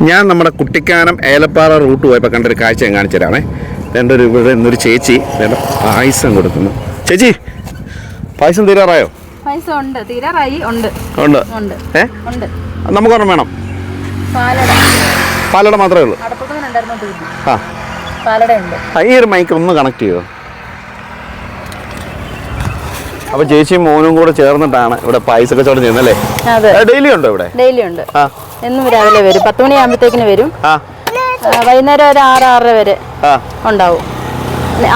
ഞാൻ നമ്മുടെ കുട്ടിക്കാനം ഏലപ്പാറ റൂട്ട് പോയപ്പോൾ കണ്ടൊരു കാഴ്ച ഞാൻ കാണിച്ചു തരാമേ രണ്ടൊരു ഇവിടെ നിന്നൊരു ചേച്ചി വേണ്ട പായസം കൊടുക്കുന്നു. ചേച്ചി പായസം തീരാറായോ? പായസം ഉണ്ട്. തീരാറായി. ഉണ്ട്. ഉണ്ട്. ഉണ്ട്. ഏ? ഉണ്ട്. നമുക്കൊരെണ്ണം വേണം. പാലട. മാത്രമേ ഉള്ളൂ. ആ. പാലട ഉണ്ട്. ആ, ഈ ഒരു മൈക്ക് ഒന്ന് കണക്ട് ചെയ്യോ? അപ്പൊ ചേച്ചിയും മോനും കൂടെ ചേർന്നിട്ടാണ് ഇവിടെ പായസ കച്ചവടം ചെയ്യുന്നല്ലേ ഡെയിലി ഉണ്ടോ ഇവിടെ? ഡെയിലി ഉണ്ട്. എന്നും രാവിലെ വരും. പത്ത് മണിയാകുമ്പോഴത്തേക്കിന് വരും. വൈകുന്നേരം ഒരു ആറ് ആറര വരെ ഉണ്ടാവും.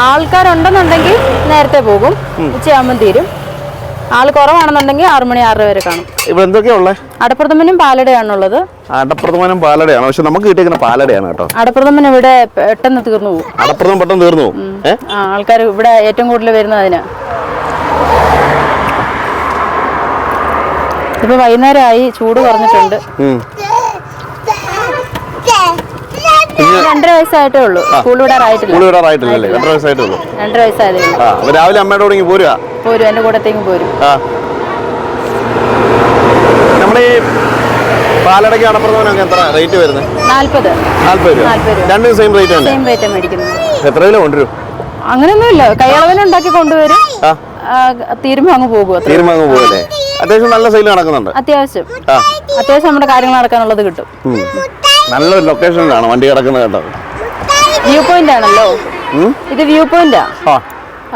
ആൾക്കാരുണ്ടെന്നുണ്ടെങ്കിൽ നേരത്തെ പോകും. ഉച്ചയാകുമ്പം തീരും. ആൾ കുറവാണെന്നുണ്ടെങ്കിൽ ആറു മണി ആറര വരെ കാണും. ഇവിടെ എന്തൊക്കെയാ ഉള്ളത് അടപ്രഥമനും പാലടയാണുള്ളത് അടപ്രഥമനും പാലടയാണ്. പക്ഷെ നമുക്ക് കിട്ടിയിരിക്കുന്ന പാലടയാണ് കേട്ടോ. അടപ്രഥമൻ ഇവിടെ പെട്ടെന്ന് തീർന്നു പോകും. അടപ്രഥം പെട്ടെന്ന് തീർന്നു. ആൾക്കാർ ഇവിടെ ഏറ്റവും കൂടുതൽ വരുന്നത് അതിനാ. ഇപ്പൊ വൈകുന്നേരമായി ചൂട് കുറഞ്ഞിട്ടുണ്ട്. രണ്ടര വയസ്സായിട്ടേ ഉള്ളൂ. സ്കൂൾ വിടാറായിട്ടില്ല. സ്കൂൾ വിടാറായിട്ടില്ലല്ലേ രണ്ടര വയസ്സായിട്ടേ ഉള്ളൂ. രണ്ടര വയസ്സായതേ ഉള്ളൂ. രാവിലെ അമ്മയുടെ കൂടെ പോരുക? പോരും. എന്റെ കൂടത്തേക്ക് പോരും. ഈ പാലടയ്ക്ക് അടപ്രഥമനൊക്കെ എത്ര റേറ്റ് വരുന്നത് നാല്പത്. നാല്പത് രൂപ. രണ്ടും സെയിം റേറ്റ് സെയിം റേറ്റ് മേടിക്കുന്നത്. എത്ര കിലോ കൊണ്ടുവരും? അങ്ങനെയൊന്നുമില്ല. കൈയളവിന് ഉണ്ടാക്കി കൊണ്ടുവരും. അങ്ങ് പോകും തീരുമാനം പോകല്ലേ അത്യാവശ്യം നല്ല സെയിൽ നടക്കുന്നുണ്ട്. അത്യാവശ്യം. അത്യാവശ്യം നമ്മുടെ കാര്യങ്ങൾ നടക്കാനുള്ളത് കിട്ടും. നല്ല നല്ലൊരു ലൊക്കേഷനിലാണ് വണ്ടി കിടക്കുന്നത് കേട്ടോ. വ്യൂ പോയിന്റ് ആണല്ലോ. ഇത് വ്യൂ പോയിന്റാ ആ.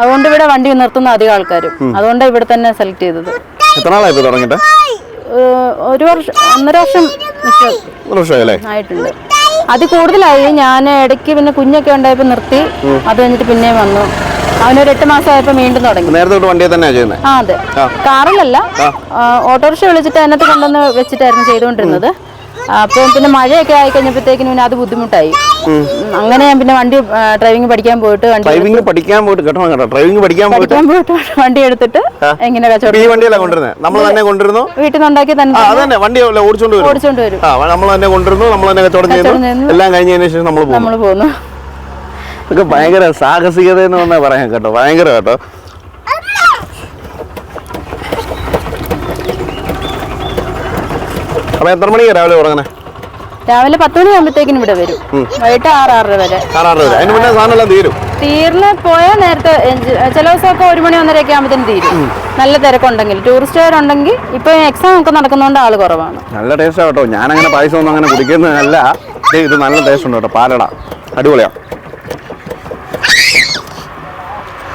അതുകൊണ്ട് ഇവിടെ വണ്ടി നിർത്തുന്ന അധികം ആൾക്കാരും. അതുകൊണ്ട് ഇവിടെ തന്നെ സെലക്ട് ചെയ്തത്. എത്ര നാളായി ഇപ്പോൾ തുടങ്ങിയിട്ട്? ഒരു വർഷം ഒന്നര വർഷം ആയിട്ടുണ്ട്. അത് കൂടുതലായി ഞാൻ ഇടയ്ക്ക് പിന്നെ കുഞ്ഞൊക്കെ ഉണ്ടായപ്പോൾ നിർത്തി. അത് കഴിഞ്ഞിട്ട് പിന്നെയും വന്നു. അവനൊരു എട്ട് മാസം ആയപ്പോൾ വീണ്ടും തുടങ്ങി. നേരത്തെ തൊട്ട് വണ്ടിയെ തന്നെ ചെയ്യുന്നത് ആ അതെ. കാറിലല്ല. ഓട്ടോറിക്ഷ വിളിച്ചിട്ട് അതിനകത്ത് കൊണ്ടുവന്ന് വെച്ചിട്ടായിരുന്നു ചെയ്തുകൊണ്ടിരുന്നത്. അപ്പം പിന്നെ മഴയൊക്കെ ആയി കഴിഞ്ഞപ്പോഴത്തേക്കിനും പിന്നെ അത് ബുദ്ധിമുട്ടായി. അങ്ങനെ ഞാൻ പിന്നെ വണ്ടി ഡ്രൈവിംഗ് പഠിക്കാൻ പോയിട്ട് വണ്ടി ഡ്രൈവിംഗ് പഠിക്കാൻ പോയിട്ട് കേട്ടോ കേട്ടോ ഡ്രൈവിംഗ് പഠിക്കാൻ പോയിട്ട്. പഠിക്കാൻ പോയിട്ട് വണ്ടി എടുത്തിട്ട് എങ്ങനെ ഇപ്പൊ കച്ചവടം ഈ വണ്ടിയല്ല കൊണ്ടുവരുന്നത് നമ്മൾ തന്നെ കൊണ്ടുവരുന്നു? വീട്ടിൽ നിന്നുണ്ടാക്കി തന്നെ വണ്ടി ഓടിച്ചോണ്ട് വരും. ഓടിച്ചോണ്ട് വരും. ആ നമ്മൾ തന്നെ കൊണ്ടുവരുന്നു നമ്മൾ തന്നെ കച്ചവടം ചെയ്യുന്നു. എല്ലാം കഴിഞ്ഞതിന് ശേഷം നമ്മൾ പോകുന്നു. ഇതൊക്കെ ഭയങ്കര സാഹസികത എന്ന് പറഞ്ഞാൽ പറയാം കേട്ടോ. ഭയങ്കര കേട്ടോ. അപ്പൊ എത്ര മണിക്ക് രാവിലെ ഉറങ്ങണേ? രാവിലെ പത്ത് മണി മണിയാകുമ്പോഴത്തേക്കിനും ഇവിടെ വരും. വൈകിട്ട് ആറ് ആറര വരെ. സാധനം തീരും? തീർന്ന് പോയാൽ നേരത്തെ ചില ദിവസമൊക്കെ ഒരു മണി ഒന്നരയൊക്കെ ആകുമ്പോഴത്തേനും തീരും. നല്ല തിരക്കുണ്ടെങ്കിൽ. ടൂറിസ്റ്റുകാരുണ്ടെങ്കിൽ ഇപ്പൊ എക്സാം ഒക്കെ നടക്കുന്നതുകൊണ്ട് ആൾ കുറവാണ്. നല്ല ടേസ്റ്റാണ് കേട്ടോ. അങ്ങനെ പൈസ ഒന്നും അങ്ങനെ കുടിക്കുന്നതല്ല. ഇത് നല്ല ടേസ്റ്റ് ഉണ്ട് കേട്ടോ. പാലട. അടിപൊളിയാ.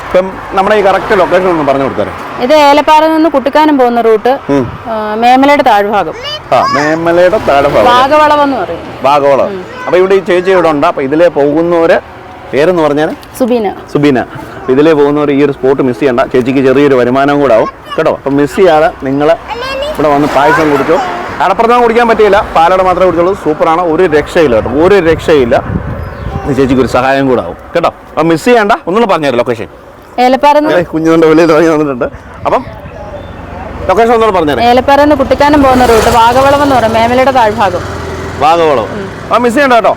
ഇപ്പം നമ്മുടെ ഈ കറക്റ്റ് ലൊക്കേഷൻ ഒന്ന് പറഞ്ഞു കൊടുത്തരാം. ഇത് ഏലപ്പാറയിൽ നിന്ന് കുട്ടിക്കാനം പോകുന്ന റൂട്ട് മേമലയുടെ താഴ്ഭാഗം. ആ മേമലയുടെ താഴ്ഭാഗം ഭാഗവളം എന്ന് പറയും. ഭാഗവളം. അപ്പൊ ഇവിടെ ഈ ചേച്ചി ഇവിടെ ഉണ്ട്. അപ്പൊ ഇതിലേ പോകുന്നവര് പേരെന്ന് പറഞ്ഞാൽ സുബീന. സുബീന. ഇതിലേ പോകുന്നവർ ഈ ഒരു സ്പോട്ട് മിസ് ചെയ്യണ്ട. ചേച്ചിക്ക് ചെറിയൊരു വരുമാനവും കൂടെ ആവും. കേട്ടോ? അപ്പം മിസ് ചെയ്യാതെ നിങ്ങൾ ഇവിടെ വന്ന് പായസം കുടിച്ചോ. അടപ്രഥമം കുടിക്കാൻ പറ്റിയില്ല. പാലട മാത്രമേ കുടിച്ചുള്ളൂ. സൂപ്പറാണ്. ഒരു രക്ഷയില്ല കേട്ടോ. ഒരു രക്ഷയില്ല. ചേച്ചിക്ക് ഒരു സഹായം കൂടെ ആവും. കേട്ടോ? അപ്പം മിസ് ചെയ്യണ്ട. ഒന്നുകൂടെ പറഞ്ഞുതരാം ലൊക്കേഷൻ വെളിയിൽ തുടങ്ങി വന്നിട്ടുണ്ട്. അപ്പം ലൊക്കേഷൻ ഒന്നുകൂടെ കുട്ടിക്കാനം പോകുന്ന റൂട്ട് വാഗവളം എന്ന് പറയും. മേമലയുടെ താഴ്ഭാഗം. വാഗവളം. ആ മിസ് ചെയ്യണ്ട കേട്ടോ.